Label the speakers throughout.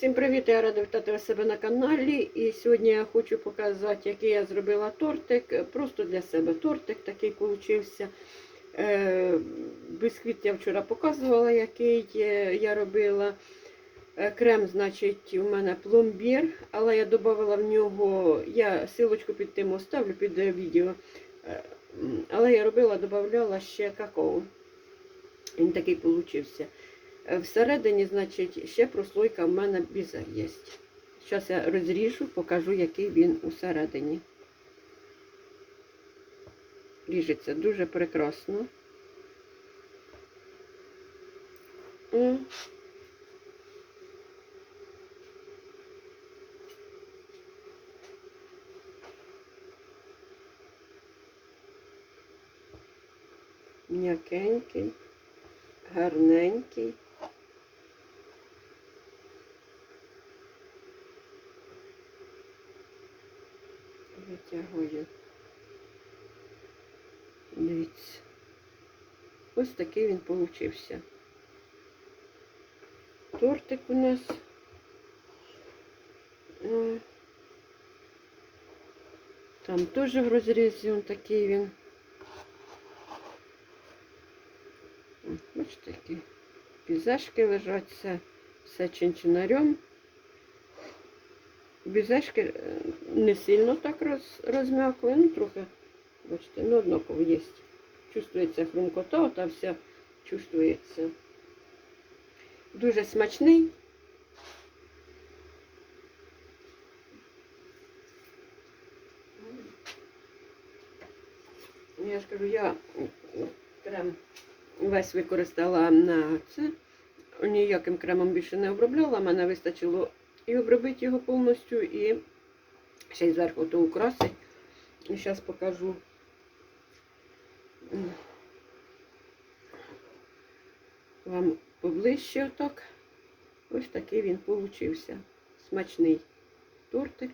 Speaker 1: Всім привіт! Я рада вітати вас себе на каналі. І сьогодні я хочу показати, який я зробила тортик. Просто для себе тортик такий получився. Е, Бисквіт я вчора показувала, який я робила. Е, Крем, значить, у мене пломбір, але я додавала в нього, я силочку під тим оставлю під е, відео. Але я робила, додавала ще какао. Він такий получився. Е, Всередині, значить, ще прослойка в мене біза є. Зараз я розріжу, покажу, який він усередині. Ріжеться дуже прекрасно. М'якенький, гарненький. Витягую. Дивіться. Ось такий він получився. Тортик у нас. Е, Там теж в розрізі он такий він. Бачите, які пізешки лежать, все, все чинчинарем. Бізешки е, не сильно так роз, розм'якли, ну трохи, бачите, ну однаково є. Чувствується хрумкота, та вся чувствується. Дуже смачний. Я ж кажу, я крем весь використала на це. Ніяким кремом більше не обробляла. Мене вистачило і обробити його повністю, і ще й зверху то украсить. І зараз покажу. Вам поближче отак. Ось такий він получився. Смачний тортик.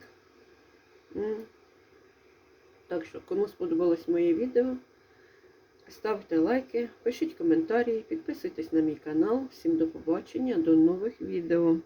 Speaker 1: Так що, кому сподобалось моє відео, ставте лайки, пишіть коментарі, підписуйтесь на мій канал. Всім до побачення, до нових відео.